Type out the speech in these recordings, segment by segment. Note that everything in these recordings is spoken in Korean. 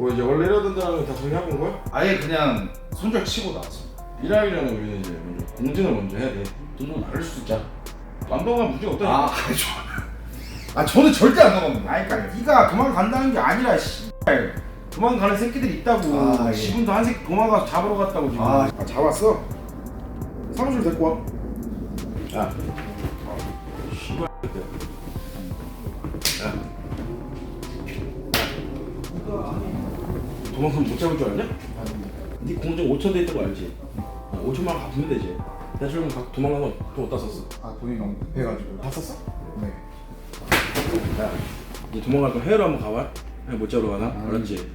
뭐 이제 원래 일하던 데랑 다온 거야? 아예 그냥 손절 치고 나왔습니다. 일하기 전에 우리는 이제 먼저 공증을 먼저 해야 돼. 돈좀 나를 수 있자. 남동안 문제가 없다니까. 아, 저, 아 저는 절대 안 나갑니다. 아니 그러니까 네가 도망 간다는 게 아니라 씨발 도망가는 새끼들이 있다고 아, 예. 지금도 한 새끼 도망가서 잡으러 갔다고 지금 아. 아, 잡았어? 사무실 데리고 와 야. 씨발. 도망가면 못 잡을 줄 알냐? 네 공증 5천 돼 있던 거 알지? 5천만 원 갚으면 되지. 대출 각 도망간 건돈 어디다 썼어? 아 돈이 너무 급해가지고. 다 썼어? 네. 야, 이제 도망갈 거 해외로 한번 가봐. 해외 못 잡으러 가나? 알았지?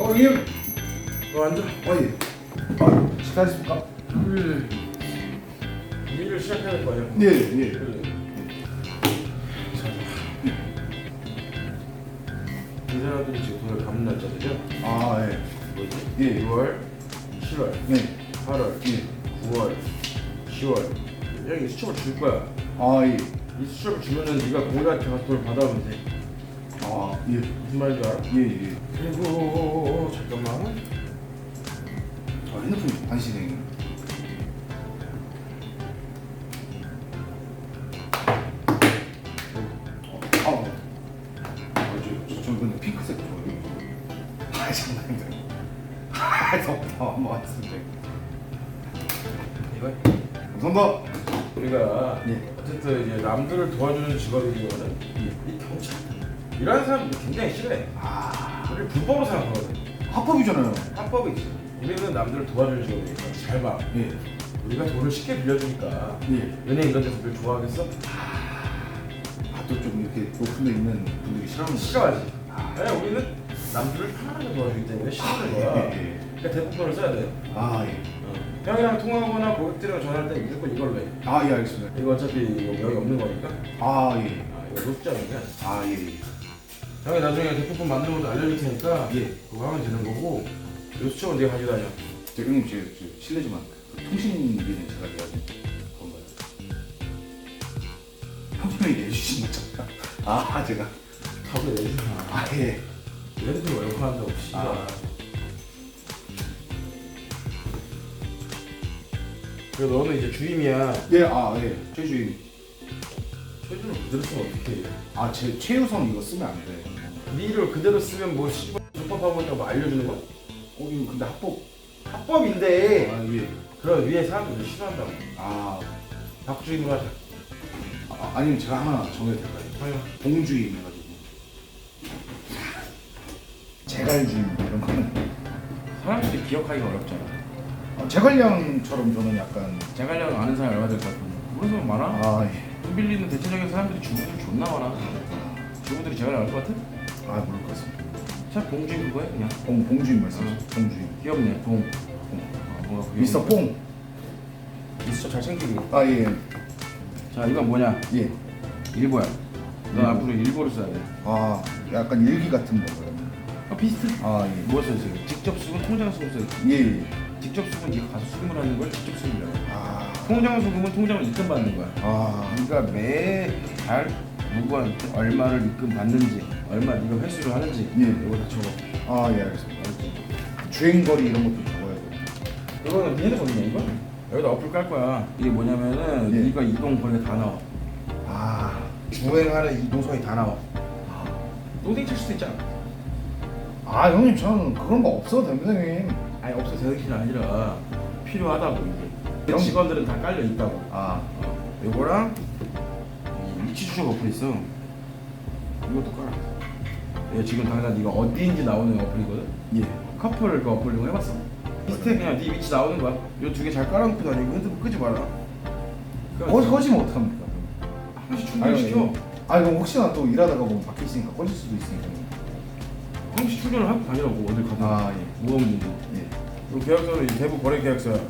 어 형님. 너 앉아. 어 예. 아 식사하셨습니까? 일을 시작해야 될거 아니야? 예 예. 사람들이 지금 돈을 갚는 날짜들이야? 아 예. 뭐지? 예. 6월, 7월, 네. 8월, 예. 9월, 10월. 형이 수첩을 줄 거야. 아 예. 이 수첩을 주면은 네가 공유한테 가서 돈을 받아오면 돼. 아 예. 무슨 말인지 알아? 예 예. 그리고 잠깐만. 아 핸드폰 단신행. 아. 아, 저, 저, 저 근데 핑크색 좋아해요. 아. 아, 한번 왔는데. 이거 감사합니다. 우리가 예. 어쨌든 이제 남들을 도와주는 직업이거든. 이 경찰. 이런 사람들 굉장히 싫어해. 아, 우리 불법으로 생각하거든. 합법이잖아요. 합법이지. 우리는 남들을 도와주는 직업이니까 잘 봐. 예. 우리가 돈을 쉽게 빌려주니까 예. 연예인 이런 데서 별 좋아하겠어? 아, 또좀 이렇게 높은 데 있는 분들이 싫어하는 거. 싫어하지. 왜냐 우리는 남들을 편하게 도와주기 때문에 싫어하는 거야. 예, 예. 그러니까 대부분을 써야 돼. 아, 예. 형이랑 통화하거나 고객들이랑 전화할 때 무조건 이걸로 해. 아, 예, 알겠습니다. 이거 어차피 이거 여기 없는 거니까. 아, 예. 아, 이거 노숙자니까. 아, 예. 예. 형이 나중에 대포폰 만드는 것도 알려줄 테니까 예. 그거 하면 되는 거고 이 수첩은 네가 가지고 다녀. 저 형님, 저, 저 실례지만 통신비는 제가 내야지. 건가요? 형님이 내주신 거잖아요. 아, 제가. 답을 내주잖아. 아, 예. 얘네들 웰컴한다고 씨발. 아. 그리고 너는 이제 주임이야. 예, 아, 예. 최주임. 그대로 쓰면 어떡해. 아, 제 최우선 이거 쓰면 안 돼. 네 이름을 그대로 쓰면 뭐 씨발 불법하고 있다고 뭐 알려주는 거야? 어, 이거 근데 합법. 합법인데 아, 예. 그런 위에 사람들이 싫어한다고. 아, 박주임으로 하자. 아, 아니면 제가 하나 정해도 될까요? 아유. 봉주임 해가지고. 제갈주임 이런 거는. 사람들이 기억하기가 어렵잖아. 아, 제갈량처럼 저는 약간. 제갈량 아는 사람 얼마 될것 같은데. 모르는 사람 많아? 아, 예. 돈 빌리는 대체적인 사람들이 주부들 존나 많아. 주부들이 제갈량 알것 같아? 아, 모를 것 같습니다. 자 봉주임 그거 해 그냥. 봉, 봉주임 말씀하세요. 봉주임. 귀엽네 봉. 아, 뭔가 귀엽네. 미스터 뽕. 미스터 잘 챙기기. 아, 예. 자 이건 뭐냐? 예. 일보야. 넌 일보. 앞으로 일보를 써야 돼. 아, 약간 일기 같은 거요. 아 비슷해. 아, 예. 뭐 써야 돼? 직접 쓰고 통장 돼. 예, 예. 직접 쓰고 네가 가서 수금을 하는 걸 직접 수금이라고. 해. 아, 통장 수금은 통장을 입금 받는 거야. 아, 네가 매달 누구한테 얼마를 입금 받는지, 얼마 네가 회수를 하는지 예. 이거 다 적어. 아, 예, 알겠습니다. 주행거리 이런 것도 적어야 돼. 이거는 네 핸드폰이냐 이거? 여기다 어플 깔 거야. 이게 뭐냐면은 예. 네가 이동 거리가 다 나와. 아, 주행하는 이동선이 다 나와. 노딩 칠 수도 있잖아. 아, 형님, 저는 그런 거 없어도 됩니다, 형님. 아니 없어 대응이 아니라 필요하다고 이게. 형- 직원들은 다 깔려 있다고. 아, 어, 요거랑 이 위치 추적 어플 있어. 이것도 깔아. 얘 지금 당장 네가 어디인지 나오는 어플이거든. 예. 커플을 그 어플 이용해봤어. 비슷해 그냥 네 위치 나오는 거야. 요 두 개 잘 깔아놓고 다니고 핸드폰 끄지 마라. 꺼, 꺼지면 어떡합니까? 한 번씩 충전시켜. 아, 그럼 혹시나 또 일하다가 뭐 있으니까 꺼질 수도 있으니까. 한 번씩 충전을 하고 다니라고 어딜 가든. 아, 예. 무거운지. 예. 요 계약서는 이제 대부 거래 계약서야.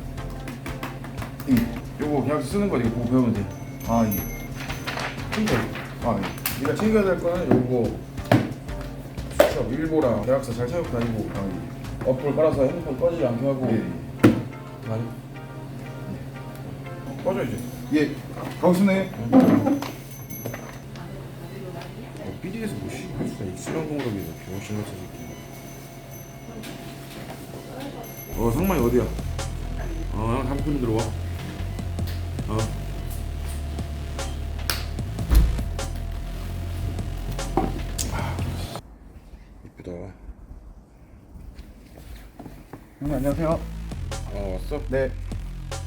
예. 요거 계약서 쓰는 거 이거 보고 배우면 돼. 아, 예. 충전. 아, 예. 네가 챙겨야 될 거는 요거 수첩 일보랑 계약서 잘 채우고 다니고 어플 깔아서 핸드폰 꺼지지 않게 하고 예. 많이 꺼져 이제 예. 가보겠습니다. 어, 삐디에서 뭐쉬 고 있어 익스랑 공격이 병신 같은 새끼 어 상만이 어디야? 어형 잠깐 들어와 어 아, 이쁘다 형님 안녕하세요. 어 왔어? 네.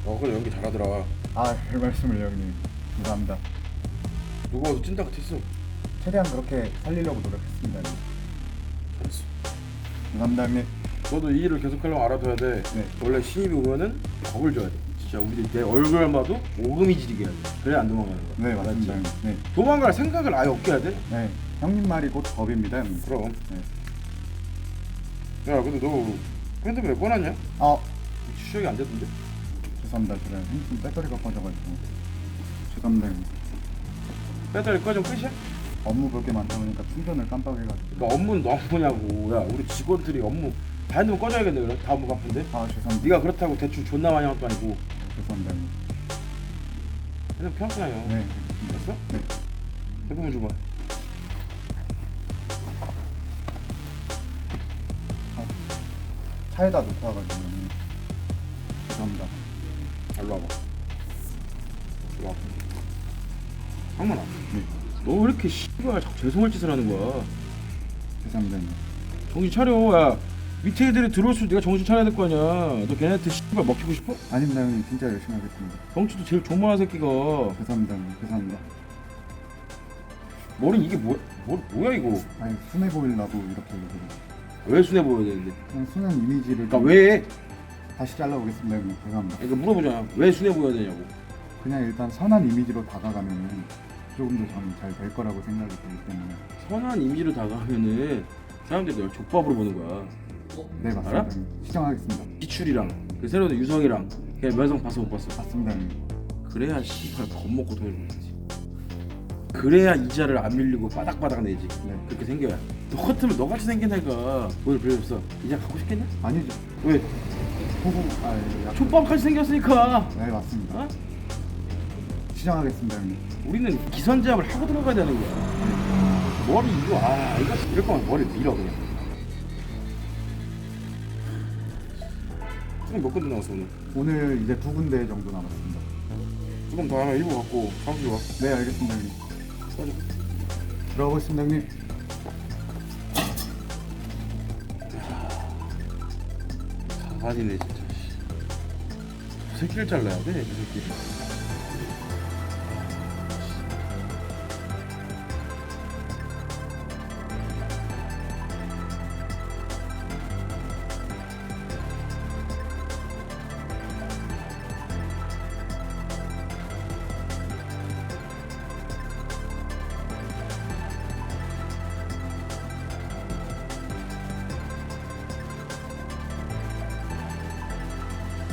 어 그래 연기 잘하더라 아, 별 말씀을 형님. 감사합니다. 누가 와서 찐따 같았어 최대한 그렇게 살리려고 노력했습니다. 감사합니다, 형님. 너도 이 일을 계속 하려면 알아둬야 돼. 네. 원래 신입이 오면은 겁을 줘야 돼. 진짜 우리 내 얼굴만 봐도 오금이 지르게 해야 돼. 그래야 안 도망가는 거야. 네, 맞습니다? 형님. 네. 도망갈 생각을 아예 없게 해야 돼. 네. 형님 말이 곧 법입니다, 형님. 그럼. 네. 야, 근데 너 핸드폰 왜 꺼놨냐? 아, 추적이 안 되던데. 죄송합니다. 제가 핸드폰 배터리가 꺼져가지고. 죄송합니다, 형님. 배터리 꺼지면 끝이야? 업무 볼 게 많다 보니까 충전을 깜빡해가지고. 그러니까 업무는 너무 뭐냐고. 야, 우리 직원들이 업무 다 핸드폰 꺼져야겠네 그래. 다 업무 바쁜데. 아, 죄송합니다. 네가 그렇다고 대출 존나 많이 한 것도 아니고. 죄송합니다. 핸드폰 켜놨어요. 네. 됐어? 네. 핸드폰 줘봐. 차에다 놓고 와가지고. 죄송합니다. 일로 와봐. 일로 와봐. 상만아. 네. 너 왜 이렇게 씨발 자꾸 죄송할 짓을 하는 거야? 죄송합니다, 형님. 정신 차려. 야 밑에 애들이 들어올수록 네가 정신 차려야 될 거 아니야. 너 걔네한테 씨발 먹히고 싶어? 아닙니다, 형님. 진짜 열심히 하겠습니다. 덩치도 제일 조만한 새끼가 죄송합니다, 형님. 죄송합니다. 머리 이게 뭐, 뭐 뭐야 이거? 아니, 순해 보이려고 이렇게 얘기를. 왜 순해 보여야 되는데? 그냥 순한 이미지를 그러니까 좀 왜? 다시 잘라보겠습니다 형님 죄송합니다 그러니까 물어보잖아. 왜 순해 보여야 되냐고. 그냥 일단 선한 이미지로 다가가면 조금 더 저는 잘 될 거라고 생각이 들기 때문에 선한 이미지로 다가가면은 사람들이 널 족밥으로 보는 거야. 네 맞습니다 알아? 형님 시청하겠습니다 기출이랑 그 새로 운 유성이랑 걔 면상 봤어 못 봤어? 맞습니다 형님 그래야 씨발 겁먹고 돈을 벌지. 그래야 이자를 안 밀리고 바닥바닥 내지. 네. 그렇게 생겨야. 너 같으면 너 같이 생긴 애가 뭘 별로 없어. 이자 갖고 싶겠냐? 아니죠 왜? 호구 아 예, 약- 족밥같이 생겼으니까. 네 맞습니다 어? 시청하겠습니다 형님 우리는 기선제압을 하고 들어가야 되는 거야. 머리 이거 아 이거 이럴 거면 머리 밀어 그냥. 조금 몇 군데 나왔어 오늘? 오늘 이제 두 군데 정도 남았습니다 조금 더 하면 일부 갖고 주에 와. 네 알겠습니다 형님 수고하자. 들어가겠습니다 형님 가관이네 진짜. 새끼를 잘라야 돼, 저 새끼.